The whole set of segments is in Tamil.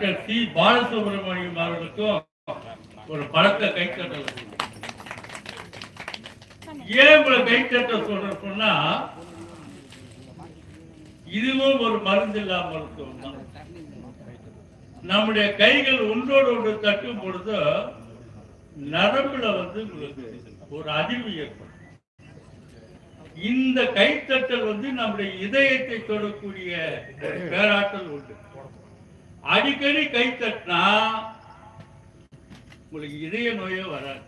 Doctor C. பாலசுப்ரமணியம் அவர்களுக்கும் ஒரு பழக்க கைத்தட்டல் ஏன் உங்களை கைத்தட்ட சொல்ற சொன்னா இதுவும் ஒரு மருந்து இல்லாம மருத்துவம் தான் நம்முடைய கைகள் ஒன்றோடு ஒன்று தட்டும் பொழுது நரம்புல வந்து உங்களுக்கு ஒரு அதிர்வு ஏற்படும். இந்த கைத்தட்டல் வந்து நம்முடைய இதயத்தை தொடக்கூடிய பேராற்றல் உண்டு. அடிக்கடி கை தட்டினா உங்களுக்கு இதய நோயே வராது.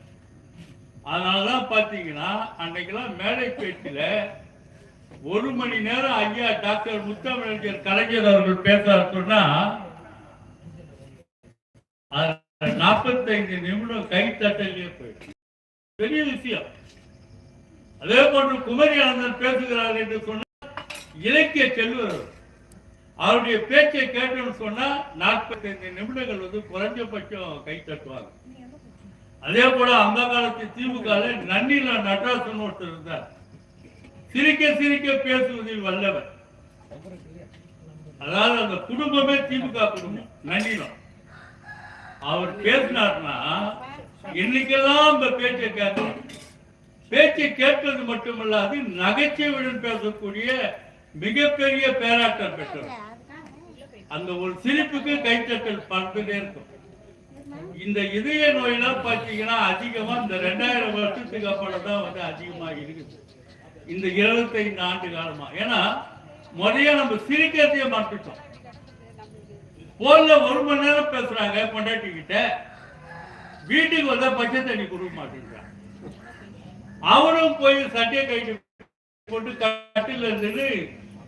அதனாலதான் பாத்தீங்கன்னா அன்னைக்கெல்லாம் மேடை பேச்சில ஒரு மணி நேரம் ஐயா டாக்டர் முத்தமிழர் கலைஞர் அவர்கள் பேசார் சொன்னா நாற்பத்தைந்து நிமிடம் கை தட்டலே போயிடுச்சு பெரிய விஷயம். அதே போன்று குமரி ஆனந்தன் பேசுகிறார் என்று சொன்னால் இலக்கிய செல்வர் அவருடைய பேச்சை கேட்டோம்னு சொன்னா நாற்பத்தைந்து நிமிடங்கள் வந்து குறைஞ்சபட்சம் கை தட்டுவாங்க. அதே போல அந்த காலத்து திமுக நன்னில நடராசன் ஒருத்தர் இருந்தார். சிரிக்க சிரிக்க பேசுவதில் வல்லவர். அதாவது அந்த குடும்பமே திமுக குடும்பம் நன்னிலம் அவர் பேசினார்னா இன்னைக்கெல்லாம் அந்த பேச்சை கேட்கணும் பேச்சை கேட்பது மட்டுமல்லாது நகைச்சுவையுடன் பேசக்கூடிய மிகப்பெரிய பேராட்டம் பெற்றவர். அந்த ஒரு சிரிப்புக்கு கைத்தட்டல் பறந்துட்டே இருக்கும். இந்த இதய நோயெல்லாம் பார்த்தீங்கன்னா அதிகமா இந்த ரெண்டாயிரம் வருஷத்துக்கு அப்புறம் தான் வந்து அதிகமா இருக்குது. இந்த இருபத்தைந்து ஆண்டு காலமா. ஏன்னா முறையா நம்ம சிரிக்கிறதையே மாற்றிட்டோம் போன்ல ஒரு மணி நேரம் பேசுறாங்க கொண்டாட்டிக்கிட்ட வீட்டுக்கு வந்தா பச்சை தண்ணி கொடுக்க மாட்டேங்கிறான் அவனும் போய் சட்டையை கைட்டு போட்டு கட்டில இருந்து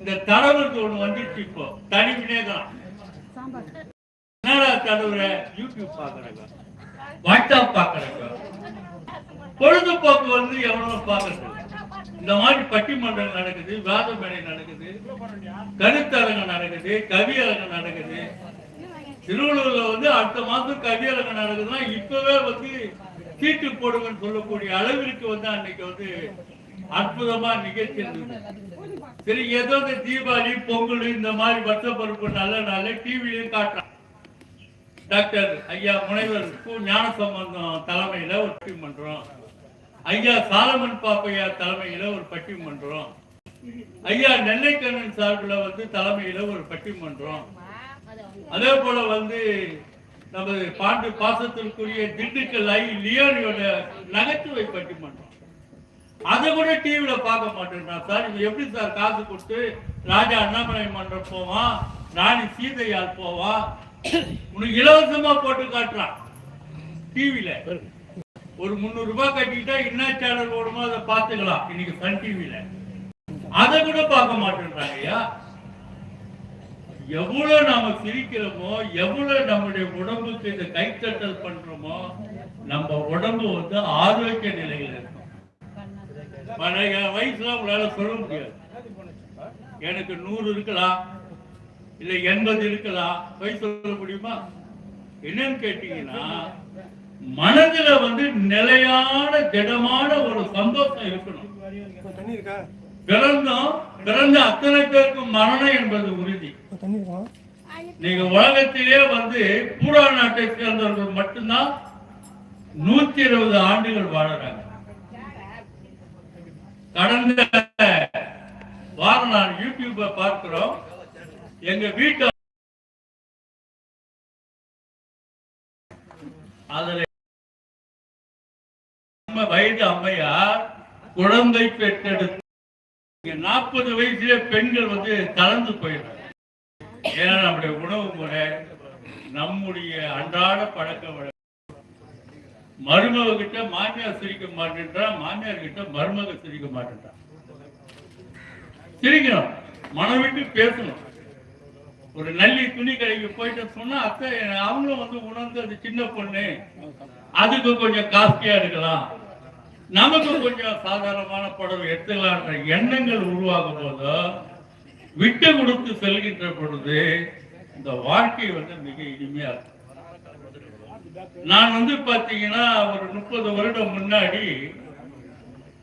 இந்த தடவுக்கு ஒண்ணு வந்துருச்சு இப்போ. தனிமினே தான் என்னடா தடவுற யூடியூப் பாக்குறாங்க. வாட்ஸ்அப் பாக்குறாங்க. பொழுதுபோக்கு வந்து எவ்வளவு பாக்குறது. இந்த மாதிரி பட்டிமன்றம் நடக்குது வாத மேடை நடக்குது கருத்தரங்கம் நடக்குது கவியரங்கம் நடக்குது. திருவள்ளூர்ல வந்து அடுத்த மாசம் கவியரங்கம் நடக்குதுன்னா இப்பவே வந்து சீட்டு போடுங்கன்னு சொல்லக்கூடிய அளவிற்கு வந்து அன்னைக்கு வந்து அற்புதமா நிகழ்ச்சி சரி ஏதோ இந்த தீபாவளி பொங்கல் இந்த மாதிரி வருஷ பருப்பு நல்ல நாள் டிவிலையும் காட்டுறான் டாக்டர் ஐயா முனைவர் கு ஞான சம்பந்தம் தலைமையில ஒரு பட்டிமன்றம். ஐயா சாலமன் பாப்பையா தலைமையில ஒரு பட்டிமன்றம். ஐயா நெல்லைக்கண்ணன் சார்பில் வந்து தலைமையில ஒரு பட்டிமன்றம். அதே போல வந்து நமது பாண்டு பாசத்திற்குரிய திண்டுக்கல் ஐ லியோனியோட நகைச்சுவை பட்டிமன்றம். அதை கூட டிவியில பார்க்க மாட்டேன்றான் சார் இவங்க எப்படி சார் காசு கொடுத்து ராஜா அண்ணாமலை மன்றம் போவான் ராணி சீதையால் போவான் உனக்கு இலவசமா போட்டு காட்டுறான் டிவியில ஒரு முந்நூறு ரூபாய் கட்டிக்கிட்டா என்ன சேனல் ஓடுமோ அதை பார்த்துக்கலாம். இன்னைக்கு சன் டிவியில அதை கூட பார்க்க மாட்டேன்றாங்க ஐயா. எவ்வளவு நாம சிரிக்கிறோமோ எவ்வளவு நம்முடைய உடம்புக்கு இந்த கைத்தட்டல் பண்றோமோ நம்ம உடம்பு வந்து ஆரோக்கிய நிலையில இருக்கும். பழைய வயசுல உங்களால சொல்ல முடியாது. எனக்கு நூறு இருக்கலாம். இல்ல எண்பது இருக்கலாம். வயசு சொல்ல முடியுமா? என்னன்னு கேட்டீங்கன்னா மனதுல வந்து நிலையான திடமான ஒரு சந்தோஷம் இருக்கணும். பிறந்தோம் பிறந்த அத்தனை பேருக்கும் மரணம் என்பது உறுதி. நீங்க உலகத்திலே வந்து பூரா நாட்டை சேர்ந்தவர்கள் மட்டும்தான் நூத்தி இருபது ஆண்டுகள் வாழறாங்க. கடந்த வாரம் நான் யூடியூப பார்க்கிறோம். எங்க வீட்டு அதில் வயது அம்மையார் குழந்தை பெற்றெடுத்து நாற்பது வயசுல பெண்கள் வந்து கலந்து போயிடுறாங்க. ஏன்னா நம்முடைய உணவு முறை நம்முடைய அன்றாட பழக்க வழக்கம் மருமக கிட்ட மாமியார் சிரிக்க மாட்டேன்றான் மாமியார் கிட்ட மருமக சிரிக்க மாட்டேன்றான் சிரிக்கணும். மனம் விட்டு பேசணும். ஒரு நல்லி துணி கடைக்கு போயிட்டு சொன்னா அத்தை அவங்களும் வந்து உணர்ந்து அது சின்ன பொண்ணு அதுக்கு கொஞ்சம் காஸ்ட்லியா இருக்கலாம். நமக்கு கொஞ்சம் சாதாரணமான படம் எடுத்துக்கலான்ற எண்ணங்கள் உருவாகும் போது விட்டு கொடுத்து செல்கின்ற பொழுது இந்த வாழ்க்கை வந்து மிக இனிமையா இருக்கும். நான் வந்து பாத்தீங்கன்னா ஒரு முப்பது வருடம் முன்னாடி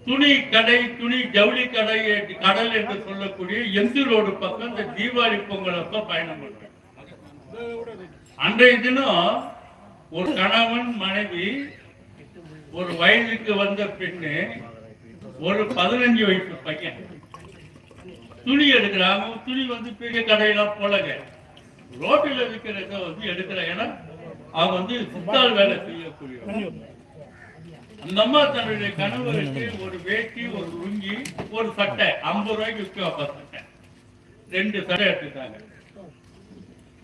துணி கடை துணி ஜவுளி கடை கடல் என்று சொல்லக்கூடிய எந்த ரோடு பக்கம் இந்த தீபாவளி பொங்கல் அப்ப பயணம் பண்றேன் அன்றைய தினம் ஒரு கணவன் மனைவி ஒரு வயதுக்கு வந்த பெண்ணு ஒரு பதினஞ்சு வயசு பையன். துணி எடுக்கிறாங்க. துணி வந்து பெரிய கடையெல்லாம் போலங்க ரோட்டில் இருக்கிறத வந்து எடுக்கிறேன் ஏன்னா அவங்க வந்து சித்தாள் வேலை செய்யக்கூடிய அந்த அம்மா தன்னுடைய கணவருக்கு ஒரு வேட்டி ஒரு லுங்கி ஒரு சட்டை ஐம்பது ரூபாய்க்கு விற்க சட்டை. ரெண்டு சட்டை எடுத்துட்டாங்க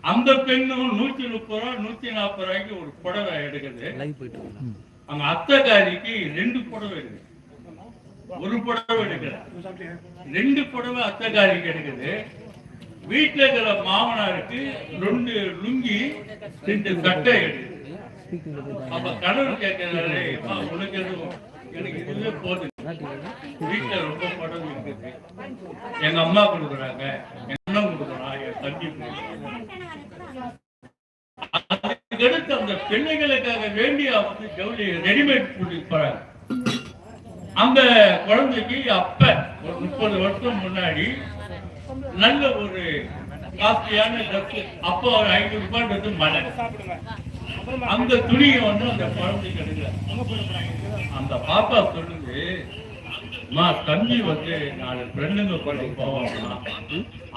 அந்த பெண்ணும் நூத்தி முப்பது ரூபா நூத்தி நாற்பது ரூபாய்க்கு ஒரு புடவை எடுக்குது. அங்க அத்தைக்காரிக்கு ரெண்டு புடவை எடுக்குது. ஒரு புடவை எடுக்குது. ரெண்டு புடவை அத்தைக்காரிக்கு எடுக்குது. வீட்டுல இருக்கிற மாமனாருக்கு ரெண்டு லுங்கி ரெண்டு சட்டை அப்ப கணவர் கேட்கிறாரு உனக்கு எதுவும்? எனக்கு இதுவே போதும். வீட்டுல ரொம்ப படம் இருக்குது. எங்க அம்மா கொடுக்குறாங்க. எங்க அண்ணன் கொடுக்குறான். என் தம்பி அதுக்கு அதுக்கடுத்து அந்த பிள்ளைகளுக்காக வேண்டிய வந்து ஜவுளி ரெடிமேட் கூட்டிட்டு போறாங்க. அந்த குழந்தைக்கு அப்ப ஒரு முப்பது வருஷம் முன்னாடி நல்ல ஒரு காஸ்ட்லியான ட்ரெஸ் அப்போ ஒரு ஐநூறு ரூபாய் ட்ரெஸ் மழை. அந்த துணியை வந்து அந்த குழந்தைக்கு எடுக்கல அந்த பாப்பா சொல்லுது மா தம்பி வந்து நாலு ஃப்ரெண்டுங்க கூட போவாங்க.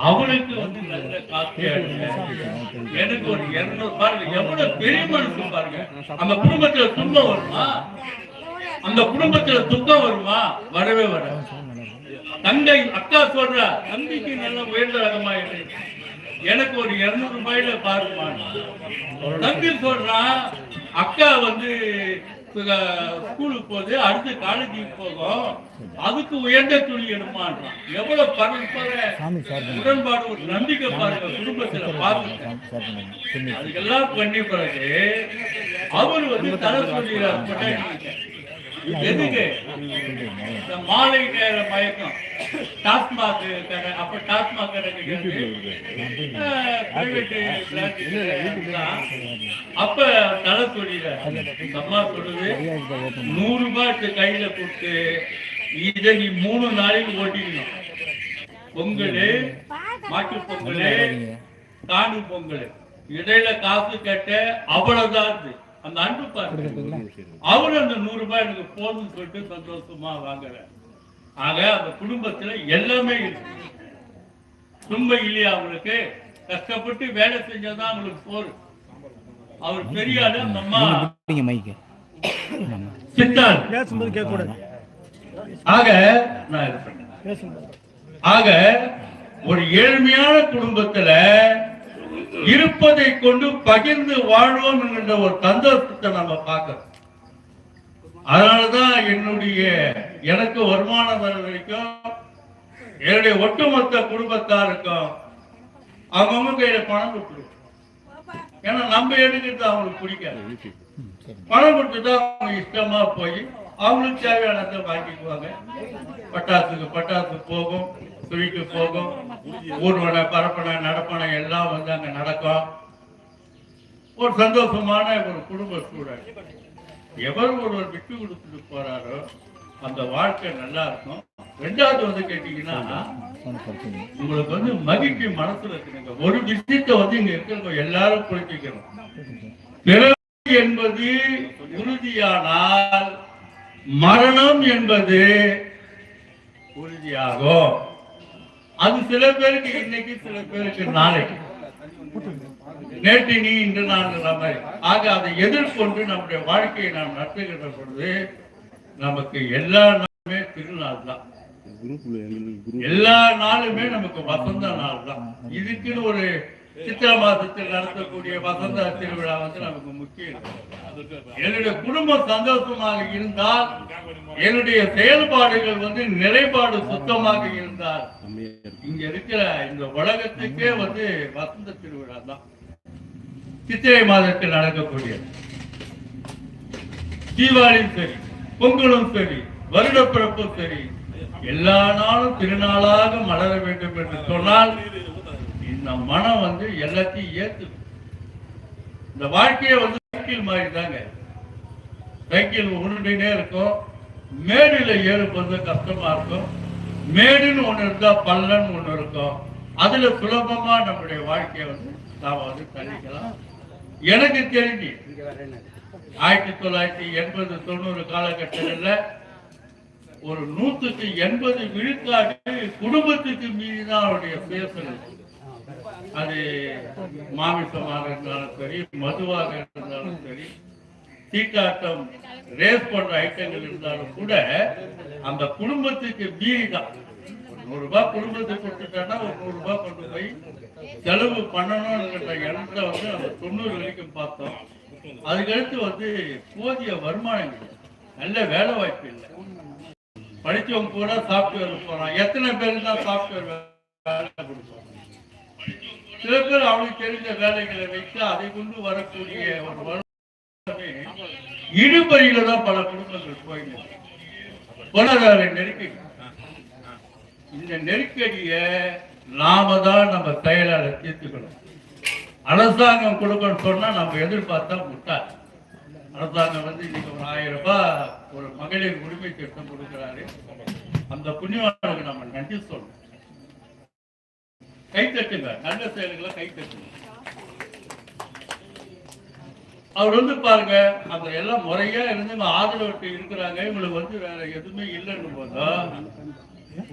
அவனுக்கு வந்து நல்ல காஸ்ட்லியா இருக்கு. எனக்கு ஒரு இருநூறு பாருங்க எவ்வளவு பெரிய மனுஷன் பாருங்க. அந்த குடும்பத்துல துன்பம் வருமா? அந்த குடும்பத்துல துக்கம் வருமா? வரவே வராது. தங்கை அக்கா சொல்றா தம்பிக்கு நல்ல உயர்ந்த ரகமா இருக்கு எனக்கு ஒரு இருநூறு ரூபாயில பாருமா தம்பி சொல்றான் அக்கா வந்து ஸ்கூலுக்கு போகுது அடுத்து காலேஜுக்கு போகும். அதுக்கு உயர்ந்த துணி எடுமான்றான் எவ்வளவு பரஸ்பர உடன்பாடு ஒரு நம்பிக்கை பாருங்க குடும்பத்துல பாருங்க அதுக்கெல்லாம் பண்ணி பிறகு அவர் வந்து தலை பொண்டாட்டிகிட்ட. எதுக்கு? இந்த மாலை நேர மயக்கம். டாஸ்மாக் கடை அப்ப டாஸ்மாக் கடை தான். அப்ப தலை இந்த அம்மா சொல்லுது நூறு ரூபாய் கையில கொடுத்து இதை நீ மூணு நாளைக்கு ஓட்டிக்கணும் பொங்கல் மாட்டு பொங்கல் காணு பொங்கல். இடையில காசு கட்ட அவ்வளவுதான் இது. அந்த அன்பு பாருங்க. அவரு அந்த நூறு ரூபாய் எனக்கு போதும்னு சொல்லிட்டு சந்தோஷமா வாங்குறார். ஆக அந்த குடும்பத்துல எல்லாமே இருக்கு. துன்பம் இல்லையா அவங்களுக்கு கஷ்டப்பட்டு வேலை செஞ்சாதான் அவங்களுக்கு போர். அவர் பெரிய ஆளு அந்த அம்மா. சித்தாள். பேசும்போது கேட்கக்கூடாது. ஆக நான் ஆக ஒரு ஏழ்மையான குடும்பத்துல இருப்பதை கொண்டு பகிர்ந்து வாழ்வோம் என்கின்ற ஒரு தந்தத்தை நம்ம பார்க்கணும். அதனாலதான் என்னுடைய எனக்கு வருமானம் வர வரைக்கும் என்னுடைய ஒட்டுமொத்த குடும்பத்தாருக்கும் அவங்கவுங்க கையில பணம் கொடுத்துருவோம். ஏன்னா நம்ம எடுக்கிறது அவங்களுக்கு பிடிக்காது. பணம் கொடுத்துட்டா அவங்க இஷ்டமா போய் அவங்களுக்கு தேவையானதை வாங்கிக்குவாங்க. பட்டாசுக்கு பட்டாசு போகும். துணிக்கு போகும். ஊர்வன பரப்பனை நடப்பனை எல்லாம் வந்து அங்க நடக்கும். ஒரு சந்தோஷமான ஒரு குடும்ப சூழல். எவர் ஒருவர் விட்டு கொடுத்துட்டு போறாரோ அந்த வாழ்க்கை நல்லா இருக்கும். ரெண்டாவது வந்து கேட்டீங்கன்னா உங்களுக்கு வந்து மகிழ்ச்சி மனசுல இருக்குங்க ஒரு விஷயத்தை வந்து இங்க இருக்கிறவங்க எல்லாரும் புரிஞ்சுக்கணும். பிறவி என்பது உறுதியானால் மரணம் என்பது உறுதியாகும். அது சில பேருக்கு இன்னைக்கு சில பேருக்கு நாளைக்கு. நேற்று நீ இன்று நான் மாதிரி. ஆக அதை எதிர்கொண்டு நம்முடைய வாழ்க்கையை நாம் நடத்துகின்ற பொழுது நமக்கு எல்லா நாளுமே திருநாள் தான். எல்லா நாளுமே நமக்கு வசந்த நாள் தான். இதுக்குன்னு ஒரு சித்திர மாசத்தில் நடத்தக்கூடிய வசந்த திருவிழா வந்து நமக்கு முக்கியம். என்னுடைய குடும்பம் சந்தோஷமாக இருந்தால் என்னுடைய செயல்பாடுகள் வந்து நிறைபாடு சுத்தமாக இருந்தால் இங்க இருக்கிற இந்த உலகத்துக்கே வந்து வசந்த திருவிழா தான். சித்திரை மாதத்தில் நடக்கக்கூடிய தீபாவளியும் சரி பொங்கலும் சரி வருடப்பிறப்பும் சரி எல்லா நாளும் திருநாளாக மலர வேண்டும் என்று சொன்னால் இந்த மனம் வந்து எல்லாத்தையும் ஏத்து. இந்த வாழ்க்கையை வந்து சைக்கிள் மாதிரி தாங்க சைக்கிள் உருண்டுனே இருக்கும். மேடுல ஏறும்போது கஷ்டமா இருக்கும். மேடுன்னு ஒண்ணு இருந்தா பள்ளன்னு ஒண்ணு இருக்கும். அதுல சுலபமா நம்முடைய வாழ்க்கையை வந்து நாம வந்து தள்ளிக்கலாம் எனக்கு தெரிஞ்சு ஆயிரத்தி தொள்ளாயிரத்தி எண்பது தொண்ணூறு காலகட்டத்தில் ஒரு நூற்றுக்கு எண்பது விழுக்காடு குடும்பத்துக்கு மீறி தான் அவருடைய பேசுறது அது மாமிசமாக இருந்தாலும் சரி மதுவாக இருந்தாலும் சரி தீக்காட்டம் ரேஸ் போன்ற ஐட்டங்கள் இருந்தாலும் கூட அந்த குடும்பத்துக்கு மீறி தான். நூறு ரூபாய் குடும்பத்துக்கு கொடுத்துட்டா ஒரு நூறு ரூபாய் கொண்டு போய் செலவு பண்ணணும்ன்ற எண்ணத்தை வந்து அந்த தொண்ணூறு வரைக்கும் பார்த்தோம். அதுக்கடுத்து வந்து போதிய வருமானம் இல்லை. நல்ல வேலை வாய்ப்பு இல்லை. படிச்சவங்க கூட சாஃப்ட்வேர் போறான். எத்தனை பேர் தான் சாஃப்ட்வேர் வேலை கொடுப்போம் சில பேர் அவளுக்கு தெரிஞ்ச வேலைகளை வைத்து அதை கொண்டு வரக்கூடிய ஒரு வருமானமே இடுபறியில தான் பல குடும்பங்கள் போயிடுது. பொருளாதார நெருக்கடி. இந்த நெருக்கடியை நாம தான் நம்ம கையிலால தீர்த்துக்கணும். அரசாங்கம் கொடுக்கணும்னு சொன்னா நம்ம எதிர்பார்த்தா முட்டாள். அரசாங்கம் வந்து இன்னைக்கு ஒரு ஆயிரம் ரூபாய் ஒரு மகளிர் உரிமை திட்டம் கொடுக்கிறாரு. அந்த புண்ணியவானுக்கு நம்ம நன்றி சொல்லணும். கை தட்டுங்க. நல்ல செயல்களை கை தட்டுங்க. அவர் வந்து பாருங்க அந்த எல்லாம் முறையா இருந்து இவங்க ஆதரவு இருக்கிறாங்க. இவங்களுக்கு வந்து வேற எதுவுமே இல்லைன்னு போதா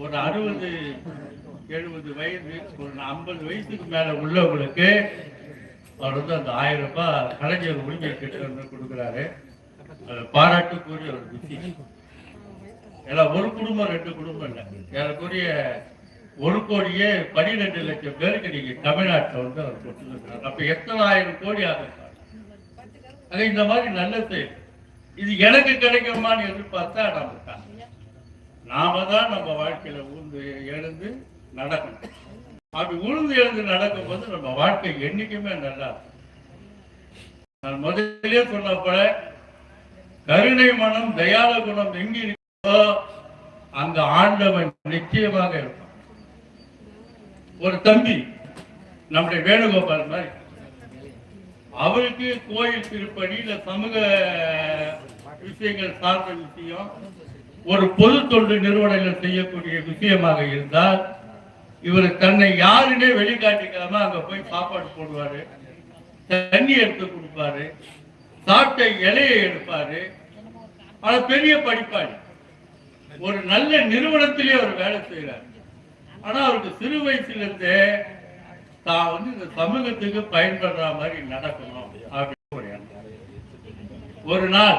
ஒரு அறுபது எழுபது வயது ஒரு ஐம்பது வயசுக்கு மேல உள்ளவங்களுக்கு அவர் வந்து அந்த ஆயிரம் ரூபாய் கலைஞர் உரிமை கிட்ட வந்து கொடுக்குறாரு. பாராட்டுக்குரிய ஒரு விஷயம். எல்லாம் ஒரு குடும்பம் ரெண்டு குடும்பம் இல்லை. ஏறக்குறைய ஒரு கோடியே பன்னிரெண்டு லட்சம் பேருக்கு நீங்க தமிழ்நாட்டில் வந்து அவர் கொடுத்துருக்கிறார். அப்ப எத்தனை ஆயிரம் கோடி ஆகும்? ஆக இந்த மாதிரி நல்ல செயல். இது எனக்கு கிடைக்குமான்னு எதிர்பார்த்தா நம்ம நாம தான் நம்ம வாழ்க்கையில ஊர்ந்து எழுந்து நடக்கணும். அப்படி உழுந்து எழுந்து நடக்கும் போது நம்ம வாழ்க்கை என்னைக்குமே நல்லா நான் முதலே சொன்ன போல கருணை மனம் தயால குணம் எங்க இருக்கோ அங்க ஆண்டவன் நிச்சயமாக இருப்பான் ஒரு தம்பி நம்முடைய வேணுகோபால் மாதிரி. அவருக்கு கோயில் திருப்பணி இல்ல சமூக விஷயங்கள் சார்ந்த விஷயம் ஒரு பொது தொண்டு நிறுவனங்கள் செய்யக்கூடிய விஷயமாக இருந்தால் இவர் தன்னை யாருன்னே வெளிக்காட்டிக்காம அங்க போய் சாப்பாடு போடுவாரு தண்ணி எடுத்து கொடுப்பாரு சாப்பிட்ட இலையை எடுப்பாரு. ஆனா பெரிய படிப்பாளி. ஒரு நல்ல நிறுவனத்திலே அவர் வேலை செய்யறாரு ஆனா அவருக்கு சிறு வயசுல இருந்தே தான் வந்து இந்த சமூகத்துக்கு பயன்படுற மாதிரி நடக்கணும் அப்படின்னு ஒரு ஒரு நாள்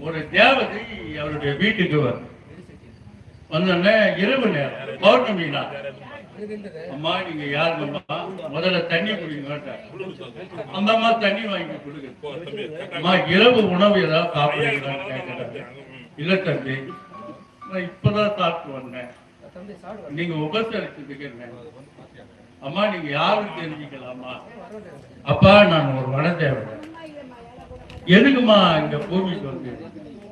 ஒரு தேவதை அவருடைய வீட்டுக்கு வரும். வந்தோடனே இரவு நேரம் பௌர்ணமி நாள். அம்மா நீங்க யாருங்கம்மா முதல்ல தண்ணி குடிங்க அந்த அம்மா தண்ணி வாங்கி கொடுங்க. அம்மா இரவு உணவு ஏதாவது சாப்பிடுறீங்களான்னு கேட்கறாரு இல்ல தம்பி நான் இப்பதான் சாப்பிட்டு வந்தேன். நீங்க உபசரிச்சதுக்கு அம்மா நீங்க யாரும் தெரிஞ்சுக்கலாமா? அப்பா நான் ஒரு வனதேவதை எதுக்குமா இங்க பூமிக்கு வந்து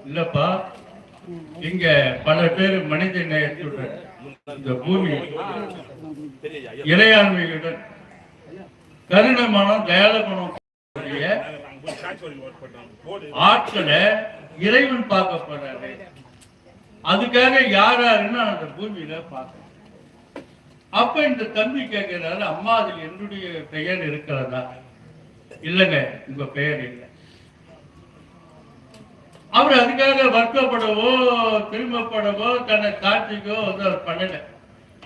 இல்லப்பா இங்க பல பேர் மனித நேயத்துடன் இந்த பூமி இறையாண்மையுடன் கருணமனம் தயாளகுணம் கூடிய ஆட்களை இறைவன் பார்க்கப்படுறாரு அதுக்காக யார் யாருன்னு அந்த பூமியில பார்க்கணும் அப்ப இந்த தம்பி கேட்கிறாரு அம்மா அதில் என்னுடைய பெயர் இருக்கிறதா? இல்லைங்க உங்க பெயர் இல்லை. அவர் அதுக்காக வருத்தப்படவோ திரும்பப்படவோ தன்னை காட்சிக்கோ வந்து அவர் பண்ணல.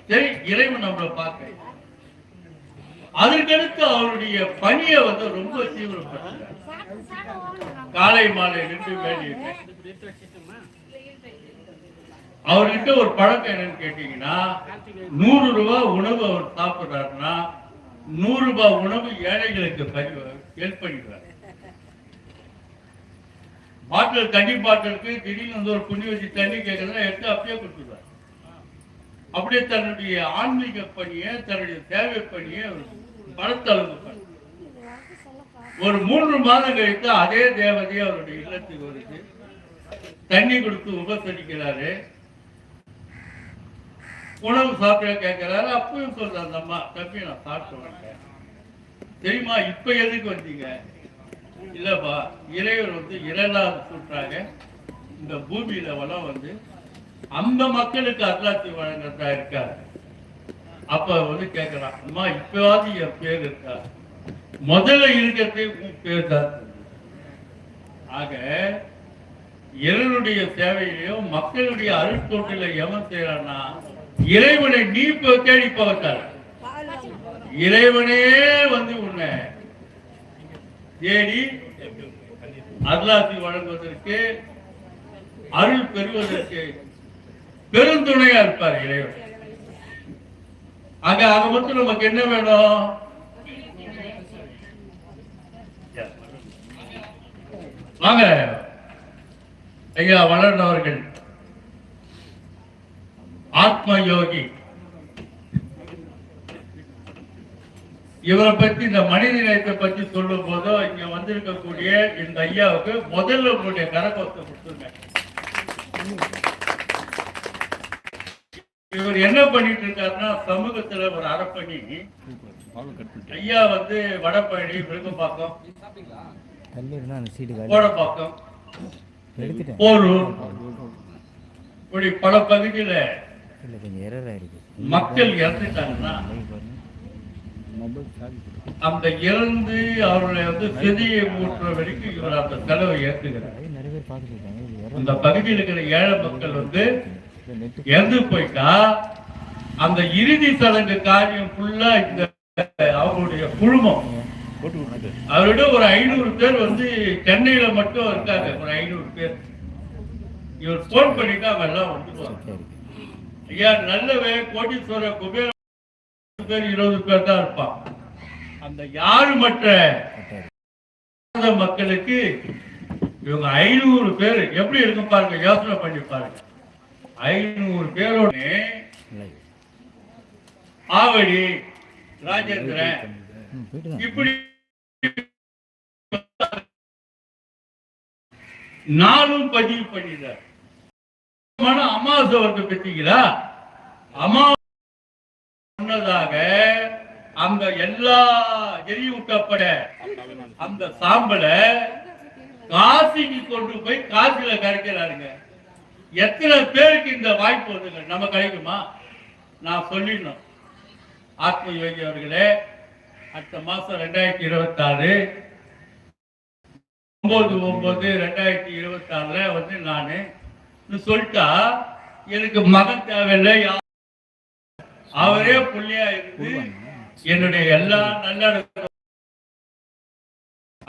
சரி இறைவன் நம்மளை பார்க்க அதற்கடுத்து அவருடைய பணியை வந்து ரொம்ப தீவிரப்படுத்தினார். காலை மாலை ரெண்டு வேண்டியிருக்கேன் அவர்கிட்ட ஒரு பழக்கம் என்னன்னு கேட்டீங்கன்னா நூறு ரூபாய் உணவு அவர் சாப்பிடுறாருன்னா நூறு ரூபாய் உணவு ஏழைகளுக்கு ஹெல்ப் பண்ணிடுறாரு. பாட்டில் தண்ணி பாட்டிலுக்கு திடீர்னு வந்து ஒரு புண்ணி வச்சு தண்ணி கேட்கறதுனா எடுத்து அப்படியே கொடுத்துருவார் அப்படியே தன்னுடைய ஆன்மீக பணியை தன்னுடைய தேவை பணியை அவர் பலத்தளவு பண்ண ஒரு மூன்று மாதம் கழித்து அதே தேவதையை அவருடைய இல்லத்துக்கு வருது. தண்ணி கொடுத்து உபசரிக்கிறாரு. உணவு சாப்பிட கேட்கிறாரு அப்பயும் சொல்றாரு அம்மா தம்பி நான் சாப்பிட்டு வந்துட்டேன். தெரியுமா இப்ப எதுக்கு வந்தீங்க? இல்லப்பா இறைவர் வந்து இரண்டாவது சுற்றாக இந்த பூமியில வளம் வந்து அந்த மக்களுக்கு அருளாட்சி வழங்குறதா இருக்காரு. அப்ப வந்து கேட்கறான் அம்மா இப்பவாது என் பேர் இருக்கா? முதல்ல இருக்கிறது உன் பேர் தான். ஆக இறைவனுடைய சேவையிலையும் மக்களுடைய அருட்தொண்டில எவன் செய்யறான்னா இறைவனை நீ தேடி பார்த்தார் இறைவனே வந்து உன்னை தேடி அருளாசி வழங்குவதற்கு அருள் பெறுவதற்கு பெருந்துணையா இருப்பார் இறைவன். அங்க அங்க மட்டும் நமக்கு என்ன வேணும்? வாங்க. ஐயா வளர்ந்தவர்கள். ஆத்ம யோகி இவரை பத்தி இந்த மனித நேயத்தை பத்தி சொல்லும் போதோ இங்க வந்திருக்கக்கூடிய இந்த ஐயாவுக்கு முதல்ல உங்களுடைய கரகோத்தை கொடுத்துருங்க. இவர் என்ன பண்ணிட்டு இருக்காருன்னா சமூகத்துல ஒரு அறப்பணி ஐயா வந்து காலி கோடப்பாக்கம் எடுத்துட்டேன். போரூர். இப்படி பல பகுதியில மக்கள் இறந்துட்டாங்கன்னா அந்த இறந்து அவர்களை வந்து செதியை ஊற்றுற வரைக்கும் இவர் அந்த செலவை ஏற்றுகிறார். அந்த பகுதியில் இருக்கிற ஏழை மக்கள் வந்து இறந்து போயிட்டா அந்த இறுதி சடங்கு காரியம் ஃபுல்லா இந்த அவருடைய குழுமம். அவரோட ஒரு ஐநூறு பேர் வந்து சென்னையில மட்டும் இருக்காங்க ஒரு ஐநூறு பேர். இவர் போன் பண்ணிட்டா எல்லாம் வந்துருவாங்க. சரி ஐயா நல்லவே கோடீஸ்வர குபேர பேர் இருபது பேர் தான் இருப்பான் அந்த யாரு மற்ற? மக்களுக்கு இவங்க ஐநூறு பேர். எப்படி இருக்கும் பாருங்க யோசனை பண்ணி பாருங்க. ஐநூறு பேரோட ஆவடி ராஜேந்திரன் இப்படி நாளும் பதிவு பண்ணிடுறார். அமாவாசை வருது பத்தீங்களா அமாவாசை அந்த எல்லா எரியூட்டப்பட அந்த சாம்பலை காசிக்கு கொண்டு போய் காசில கரைக்கிறாருங்க. எத்தனை பேருக்கு இந்த வாய்ப்பு வந்துங்க? நம்ம கிடைக்குமா? நான் சொல்லிடணும். ஆத்ம யோகி அவர்களே அடுத்த மாசம் ரெண்டாயிரத்தி இருபத்தி ஆறு ஒன்பது ஒன்பது ரெண்டாயிரத்தி இருபத்தி ஆறுல வந்து நானு சொல்லிட்டா எனக்கு மகன் தேவையில்லை. அவரே புள்ளியா இருந்து என்னுடைய எல்லா நல்ல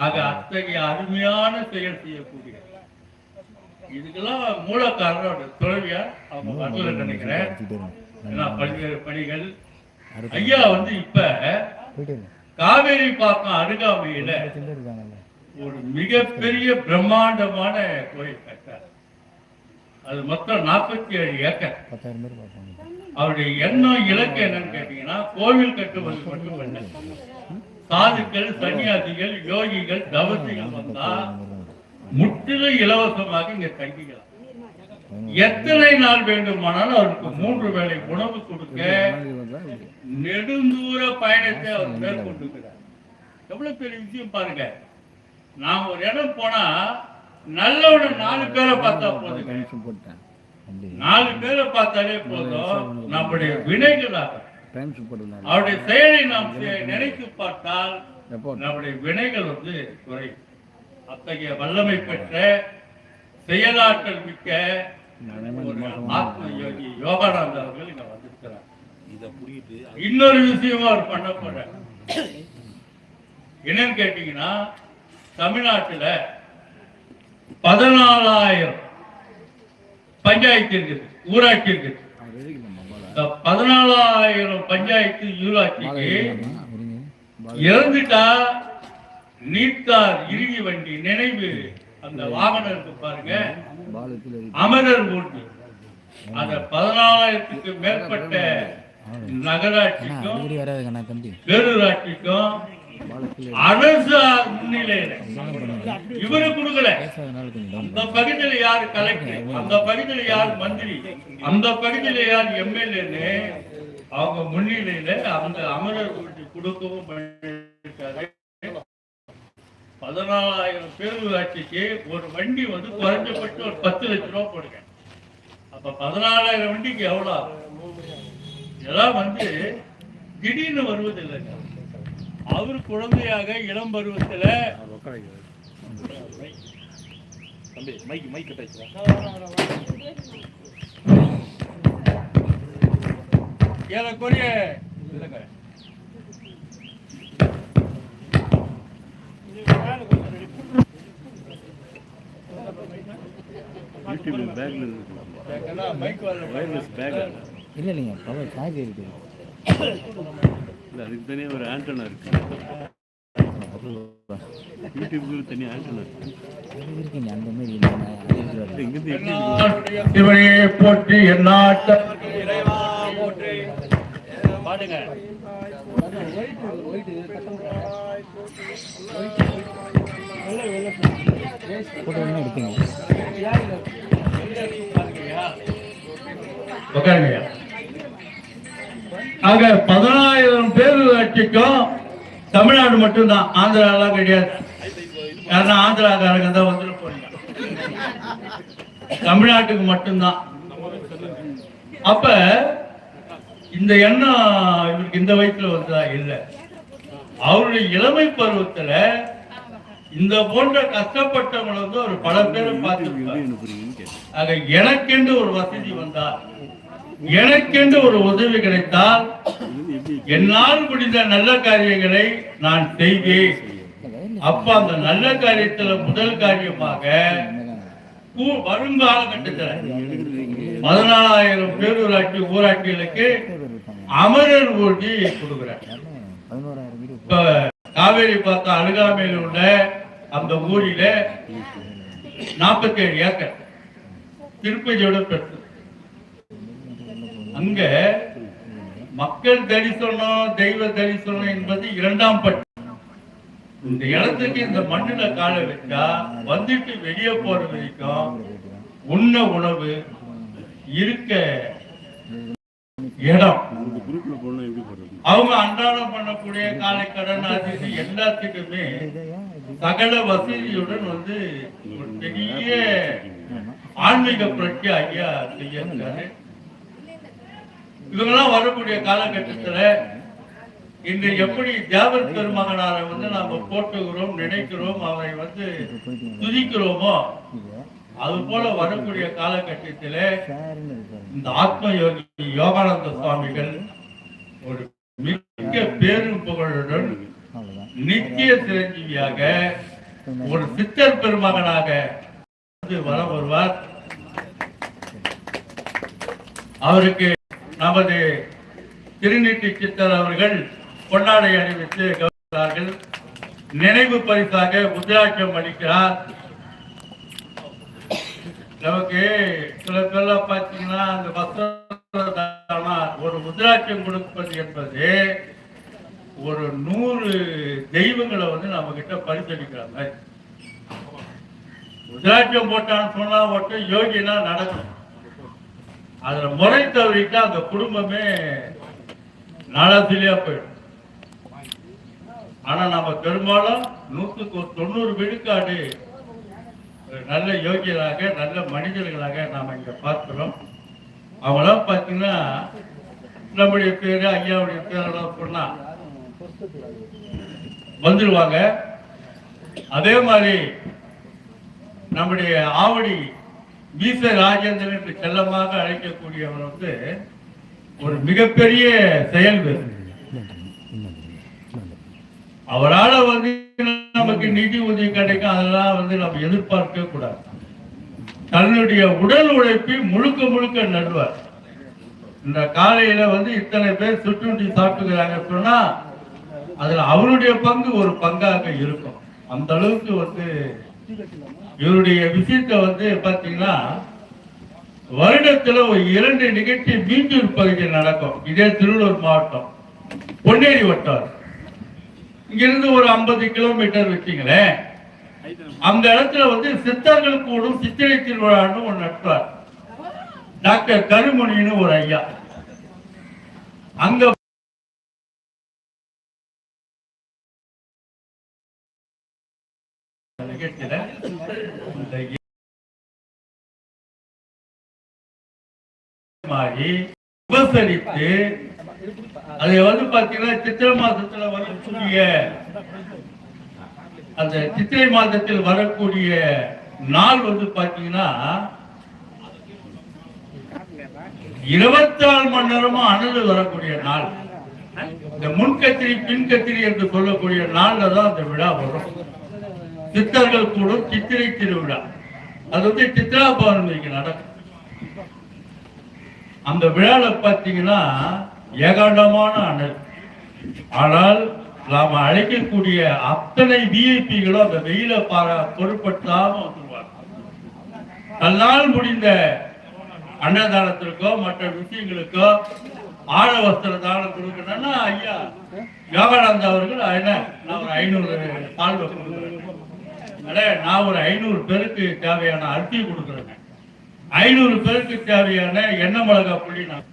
ஆக அத்தகைய அருமையான செயல் செய்யக்கூடிய. இதுக்கெல்லாம் மூல காரணம் துறவியா அவங்க வரல நினைக்கிறேன். ஏன்னா பல்வேறு பணிகள். ஐயா வந்து இப்ப காவேரி பாக்கம் அருகாமையில ஒரு மிகப்பெரிய பிரம்மாண்டமான கோயில் கட்டார் அது மொத்தம் நாற்பத்தி ஏழு ஏக்கர் அவருடைய எண்ணம் இலக்கு என்னன்னு கேட்டீங்கன்னா கோவில் கட்டுவது மட்டுமல்ல சாதுக்கள் சன்னியாசிகள் யோகிகள் தவசிகள் வந்தா முற்றிலும் இலவசமாக இங்க தங்கிக்கலாம். எத்தனை நாள் வேண்டுமானாலும் அவருக்கு மூன்று வேளை உணவு கொடுக்க நெடுந்தூர பயணத்தை அவர் மேற்கொண்டிருக்கிறார். எவ்வளவு பெரிய விஷயம் பாருங்க. நான் ஒரு இடம் போனா நல்லவன நாலு பேரை பார்த்தா அப்படி நாலு பேரை பார்த்தாலே போதும். நம்முடைய வினைகளாக. அவருடைய செயலை நாம் நினைத்து பார்த்தால் நம்முடைய வினைகள் வந்து குறையும் அத்தகைய வல்லமை பெற்ற செயலாற்றல் மிக்க ஒரு ஆத்ம யோகி யோகானந்த அவர்கள் இங்க வந்திருக்கிறார். இன்னொரு விஷயமும் அவர் பண்ண போறார். என்னன்னு கேட்டீங்கன்னா தமிழ்நாட்டுல பதினாலாயிரம் பஞ்சாயத்து இருக்குது ஊராட்சி இருக்குது பதினாலாயிரம் பஞ்சாயத்து ஊராட்சிக்கு இறந்துட்டா நீத்தார் இறுதி வண்டி நினைவு. அந்த வாகனம் இருக்கு பாருங்க. அமரர் ஊர்தி. அந்த பதினாலாயிரத்துக்கு மேற்பட்ட நகராட்சிக்கும் பேரூராட்சிக்கும் அரசு முன்னிலையில. இவரு கொடுக்கல. அந்த பகுதியில யார் கலெக்டர்? அந்த பகுதியில யார் மந்திரி? அந்த பகுதியில யார் எம்எல்ஏன்னு அவங்க முன்னிலையில அந்த அமரர் கொடுக்கவும் பண்ணிருக்காரு பதினாலாயிரம் பேரூராட்சிக்கு ஒரு வண்டி வந்து குறைஞ்சப்பட்டு ஒரு பத்து லட்ச ரூபா போடுங்க. அப்ப பதினாலாயிரம் வண்டிக்கு எவ்வளவு இதெல்லாம் வந்து திடீர்னு வருவது இல்லைங்க அவர் குழந்தையாக இளம் பருவத்துல தம்பி மைக் மைக் கட்டாச்சு ஏறக்குறைய இல்லை இல்லைங்க பவர் சார்ஜ் இருக்குது இல்ல அதுக்கு தனியா ஒரு ஆண்டனா இருக்கு. யூடியூப்க்கு தனியா ஆண்டனா இருக்கு. அந்த மாதிரி இங்கிருந்து சிவனையை போற்றி போற்றி பாடுங்க எடுப்பீங்க ஆக பதினாயிரம் பேர் ஆட்சிக்கும் தமிழ்நாடு மட்டும்தான். ஆந்திராலாம் கிடையாது. யாருன்னா ஆந்திராக்காரங்க தான் வந்துட்டு போறீங்க. தமிழ்நாட்டுக்கு மட்டும்தான். அப்ப இந்த எண்ணம் இவருக்கு இந்த வயசுல வந்ததா? இல்லை. அவருடைய இளமை பருவத்துல இந்த போன்ற கஷ்டப்பட்டவங்களை வந்து ஒரு பல பேரை பார்த்து என்ன எனக்கென்று ஒரு வசதி வந்தால் எனக்கென்று ஒரு உதவி கிடைத்தால் என்னால் முடிந்த நல்ல காரியங்களை நான் செய்வேன். அப்ப அந்த நல்ல காரியத்துல முதல் காரியமாக வருங்கால கட்டத்தில் பதினாலாயிரம் பேரூராட்சி ஊராட்சிகளுக்கு அமரர் ஊர்தி கொடுக்குறேன் இப்ப காவேரி பார்த்தா அருகாமையில் உள்ள அந்த ஊரில நாற்பத்தி ஏழு ஏக்கர் திருப்பதியோட பெற்று அங்க மக்கள் தரிசனம் தெய்வ தரிசனம் என்பது இரண்டாம் பட்டு இந்த இடத்துக்கு இந்த மண்ணுல கால வச்சா வந்துட்டு வெளியே போற வரைக்கும் உண்ண உணவு இருக்க இடம். அவங்க அன்றாடம் பண்ணக்கூடிய காலை கடன் அது இது எல்லாத்துக்குமே சகல வசதியுடன் வந்து ஒரு பெரிய ஆன்மீக புரட்சி ஐயா செய்யிருக்காரு இவங்கெல்லாம் வரக்கூடிய காலகட்டத்துல இன்று எப்படி தேவர் பெருமகனாரை வந்து நாம போட்டுகிறோம் நினைக்கிறோம் அவரை வந்து துதிக்கிறோமோ அது போல வரக்கூடிய காலகட்டத்தில் இந்த ஆத்ம யோகி யோகானந்த சுவாமிகள் ஒரு மிக்க பேரும் புகழுடன் நித்திய சிரஞ்சீவியாக ஒரு சித்தர் பெருமகனாக வந்து வர வருவார். அவருக்கு நமது திருநீட்டி சித்தர் அவர்கள் கொண்டாடை அணிவித்து கவனித்தார்கள் நினைவு பரிசாக முத்திராட்சம் அளிக்கிறார். நமக்கு சில பேர்லாம் பார்த்தீங்கன்னா அந்த வஸ்திரதானா ஒரு முத்திராட்சம் கொடுப்பது என்பது ஒரு நூறு தெய்வங்களை வந்து நம்ம கிட்ட பரிசளிக்கிறாங்க. உத்ராட்சம் போட்டான்னு சொன்னா மட்டும் யோகினா நடக்கும். அதுல முறை தவறிட்டா அந்த குடும்பமே நாளாசிலியா போயிடும். ஆனா நம்ம பெரும்பாலும் நூற்றுக்கு ஒரு தொண்ணூறு விழுக்காடு நல்ல யோகியராக நல்ல மனிதர்களாக நாம் இங்கே பார்க்கிறோம். அவங்களாம் பார்த்தீங்கன்னா நம்முடைய பேர் ஐயாவுடைய பேரெல்லாம் சொன்னா வந்துடுவாங்க அதே மாதிரி நம்முடைய ஆவடி மீச ராஜேந்திரன் என்று செல்லமாக அழைக்கக்கூடியவர் வந்து ஒரு மிகப்பெரிய செயல் அவரால் வந்து நமக்கு நிதி உதவி கிடைக்கும் அதெல்லாம் வந்து நம்ம எதிர்பார்க்கவே கூடாது. தன்னுடைய உடல் உழைப்பை முழுக்க முழுக்க நடுவார். இந்த காலையில வந்து இத்தனை பேர் சுற்றுண்டி சாப்பிட்டுக்கிறாங்க சொன்னா அதுல அவருடைய பங்கு ஒரு பங்காக இருக்கும். அந்த அளவுக்கு வந்து இவருடைய விஷயத்தை வந்து பார்த்தீங்கன்னா வருடத்துல ஒரு இரண்டு நிகழ்ச்சி மீஞ்சூர் பகுதியில் நடக்கும். இதே திருவள்ளூர் மாவட்டம். பொன்னேரி வட்டம் இங்கிருந்து ஒரு ஐம்பது கிலோமீட்டர் வச்சுங்களேன். அந்த இடத்துல வந்து சித்தர்கள் கூடும் சித்திரை திருவிழான்னு ஒன்று நடத்துவார். டாக்டர் கருமணின்னு ஒரு ஐயா. அங்க நிகழ்ச்சியில மாறி உபசரித்து அதை வந்து பார்த்தீங்கன்னா சித்திரை மாதத்தில் வரக்கூடிய அந்த சித்திரை மாதத்தில் வரக்கூடிய நாள் வந்து பார்த்தீங்கன்னா இருபத்தி நாலு மணி நேரமும் அனல் வரக்கூடிய நாள். இந்த முன்கத்திரி பின்கத்திரி என்று சொல்லக்கூடிய நாள்ல தான் அந்த விழா வரும். சித்தர்கள் கூடும் சித்திரை திருவிழா. அது வந்து சித்ரா பௌர்ணமிக்கு நடக்கும். அந்த விழாவில் பார்த்தீங்கன்னா ஏகாண்டமான அனல் ஆனால் நாம் அழைக்கக்கூடிய அத்தனை விஐபிகளும் அந்த வெயில பார பொருட்படுத்தாம வந்துருவாங்க. தன்னால் முடிந்த அன்னதானத்திற்கோ மற்ற விஷயங்களுக்கோ ஆழ வஸ்திர தானம் கொடுக்கணும்னா ஐயா யோகானந்தா அவர்கள் என்ன நான் ஒரு ஐநூறு சால்வை கொடுக்குறேன். நான் ஒரு ஐநூறு பேருக்கு தேவையான அரிசி கொடுக்குறேங்க. ஐநூறு பேருக்கு தேவையான எண்ணெய் மிளகா புள்ளி நான்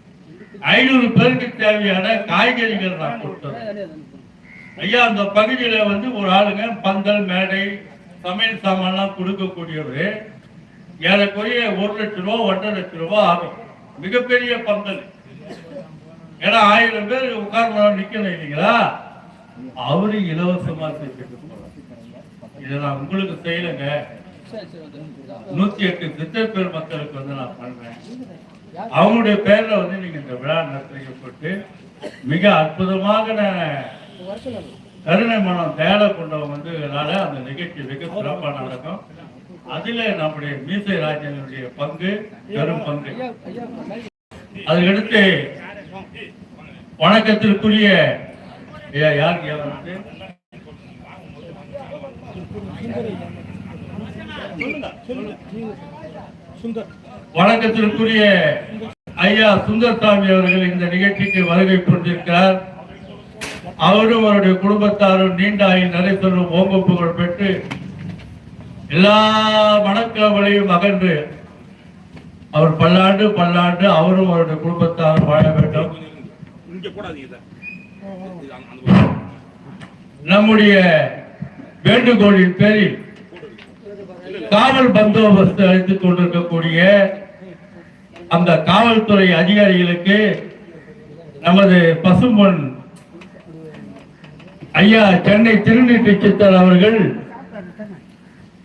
ஐநூறு பேருக்கு தேவையான காய்கறிகள் நான் கொடுத்தேன். ஐயா அந்த பகுதியில வந்து ஒரு ஆளுங்க பந்தல் மேடை சமையல் சாமான்லாம் கொடுக்கக்கூடியவர். ஏறக்குறைய ஒரு லட்ச ரூபா ஒன்றரை லட்ச ரூபா ஆகும். மிகப்பெரிய பந்தல். ஏன்னா ஆயிரம் பேர் உட்கார்ந்து நிக்கணும் இல்லைங்களா? அவரு இலவசமா செஞ்சுட்டு போறாரு. இதை நான் உங்களுக்கு செய்யலைங்க. நூத்தி எட்டு சித்தர் பேர் மக்களுக்கு வந்து நான் பண்றேன். அவங்களுடைய பேர்ல வந்து நீங்க இந்த விழா நடத்தப்பட்டு மிக அற்புதமாக கருணை மனம் தேட கொண்டவங்க வந்து அந்த நிகழ்ச்சி மிக சிறப்பாக நடக்கும். அதுல நம்முடைய மீசை ராஜனுடைய பங்கு பெரும் பங்கு. அதுக்கடுத்து வணக்கத்திற்குரிய யார் யாருக்கு வந்து? வணக்கத்திற்குரிய ஐயா சுந்தரசாமி அவர்கள் இந்த நிகழ்ச்சிக்கு வருகை புரிந்திருக்கிறார். அவரும் அவருடைய குடும்பத்தாரும் நீண்ட ஆயுள் நிலை சொல்லும் ஓங்க புகழ் பெற்று எல்லா மனக்கவலையும் அகன்று அவர் பல்லாண்டு பல்லாண்டு அவரும் அவருடைய குடும்பத்தாரும் வாழ வேண்டும். நம்முடைய வேண்டுகோளின் பேரில் காவல் பந்தோபஸ்து அளித்துக் கொண்டிருக்கக்கூடிய அந்த காவல்துறை அதிகாரிகளுக்கு நமது பசும்பொன் ஐயா சென்னை திருநீட்டு சித்தர் அவர்கள்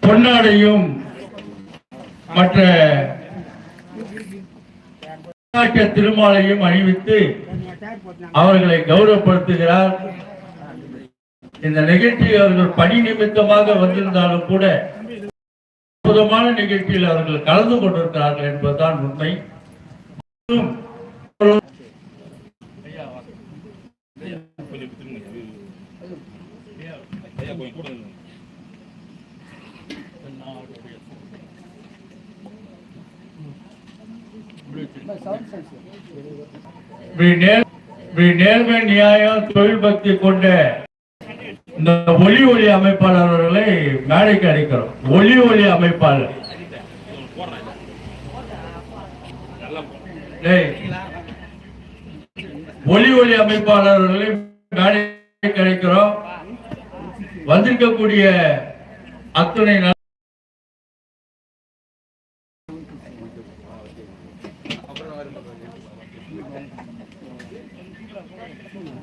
பொன்னாடையும் மற்ற திருமாலையும் அணிவித்து அவர்களை கௌரவப்படுத்துகிறார். இந்த நிகழ்ச்சி அவர்கள் பணி நிமித்தமாக வந்திருந்தாலும் கூட அற்புதமான நிகழ்ச்சியில் அவர்கள் கலந்து கொண்டிருக்கிறார்கள் என்பதுதான் உண்மை. நேர்மை நியாயம் தொழில் பக்தி கொண்ட இந்த ஒளி ஒளி அமைப்பாளர் அவர்களை மேடைக்கு அழைக்கிறோம். ஒளி ஒளி அமைப்பாளர். ஒளி ஒளி அமைப்பாளர்களை மேடைக்கு அழைக்கிறோம். வந்திருக்கக்கூடிய அத்துணை